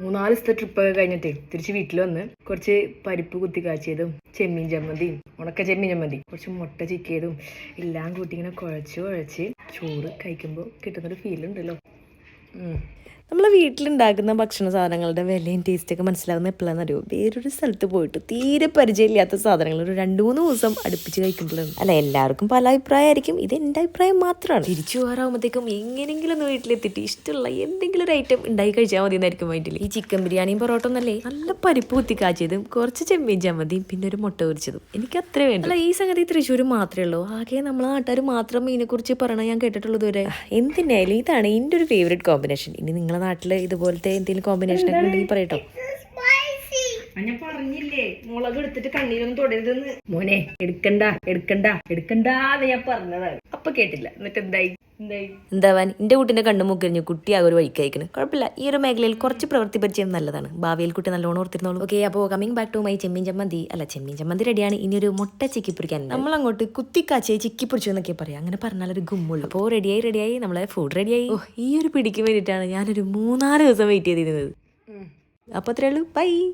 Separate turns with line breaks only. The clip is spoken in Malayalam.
മൂന്നാൽ ദിവസത്തെ ട്രിപ്പൊക്കെ കഴിഞ്ഞിട്ട് തിരിച്ച് വീട്ടിൽ വന്ന് കുറച്ച് പരിപ്പ് കുത്തി കാച്ചിയതും ചെമ്മീൻ ചമ്മന്തിയും ഉണക്ക ചെമ്മീൻ ചമ്മന്തി കുറച്ച് മുട്ട ചിക്കിയതും എല്ലാം കൂട്ടി ഇങ്ങനെ കുഴച്ച് കുഴച്ച് ചോറ് കഴിക്കുമ്പോൾ കിട്ടുന്നൊരു ഫീൽ
നമ്മളെ വീട്ടിലുണ്ടാക്കുന്ന ഭക്ഷണ സാധനങ്ങളുടെ വിലയും ടേസ്റ്റൊക്കെ മനസ്സിലാവുന്ന എപ്പോഴാണെന്ന് അറിയോ? വേറൊരു സ്ഥലത്ത് പോയിട്ട് തീരെ പരിചയമില്ലാത്ത സാധനങ്ങൾ ഒരു രണ്ട് മൂന്ന് ദിവസം അടുപ്പിച്ച് കഴിക്കുമ്പോഴാണ്. അല്ല എല്ലാവർക്കും പല അഭിപ്രായമായിരിക്കും. ഇത് എന്റെ അഭിപ്രായം മാത്രമാണ്. തിരിച്ചു പോകാറാകുമ്പോഴത്തേക്കും എങ്ങനെയെങ്കിലും ഒന്ന് വീട്ടിലെത്തിയിട്ട് ഇഷ്ടമുള്ള എന്തെങ്കിലും ഒരു ഐറ്റം ഉണ്ടായി കഴിച്ചാൽ മതി എന്നായിരിക്കും വീട്ടിൽ ഈ ചിക്കൻ ബിരിയാണിയും പൊറോട്ട ഒന്നല്ലേ? നല്ല പരിപ്പ് കുത്തി കാച്ചിയതും കുറച്ച് ചെമ്മീൻ ചമ്മന്തിയും പിന്നെ ഒരു മുട്ട പൊരിച്ചതും. എനിക്ക് അത്ര വേണ്ട. അല്ല ഈ സംഗതി തൃശ്ശൂർ മാത്രമേ ഉള്ളൂ. ആകെ നമ്മളെ നാട്ടുകാർ മാത്രം ഇതിനെക്കുറിച്ച് പറയണ ഞാൻ കേട്ടിട്ടുള്ളത് വരെ എന്തിനായാലും ഇതാണ് എന്റെ ഒരു ഫേവറേറ്റ് കോമ്പിനേഷൻ ഇനി നിങ്ങളുടെ നാട്ടിൽ ഇതുപോലത്തെ എന്തെങ്കിലും കോമ്പിനേഷൻ ഒക്കെ ഉണ്ടെങ്കിൽ പറയട്ടോ.
ഞാൻ പറഞ്ഞില്ലേ മുളക് എടുത്തിട്ട് കണ്ണീരൊന്നും തൊടരുതെന്ന്. മോനെ എടുക്കണ്ട എടുക്കണ്ട എടുക്കണ്ടാന്ന് ഞാൻ പറഞ്ഞതാണ്. അപ്പൊ കേട്ടില്ല. എന്നിട്ട് എന്തായി?
എന്താവാൻ എന്റെ കുട്ടീന്റെ കണ്ണു മുക്കരിഞ്ഞു ആ ഒരു വഴിക്ക് അയക്കുന്നു കുഴപ്പമില്ല. ഈ ഒരു മേഖലയിൽ കുറച്ച് പ്രവൃത്തി പരിചയം നല്ലതാണ്. ഭാവിയിൽ കുട്ടി നല്ലോണം ഓർത്തിരുന്നോളൂ. ഓക്കെ അപ്പോൾ coming back to my chemmeen chammanthi. അല്ല ചെമ്മീൻ ചമ്മന്തി റെഡിയാണ് ഇനി ഒരു മുട്ട ചിക്കി പൊരിക്കാൻ. നമ്മൾ അങ്ങോട്ട് കുത്തിക്കാച്ചേ ചിക്കി പൊരിച്ചു എന്നൊക്കെ പറയാം. അങ്ങനെ പറഞ്ഞാൽ ഒരു ഗുമ്മുള്ളൂ. അപ്പോൾ റെഡിയായി റെഡിയായി നമ്മളെ ഫുഡ് റെഡിയായി ഓ ഈ ഒരു പിടിക്ക് വേണ്ടിയിട്ടാണ് ഞാനൊരു മൂന്നാൽ ദിവസം വെയിറ്റ് ചെയ്തിരുന്നത്. അപ്പോൾ അത്രേ ഉള്ളൂ. ബൈ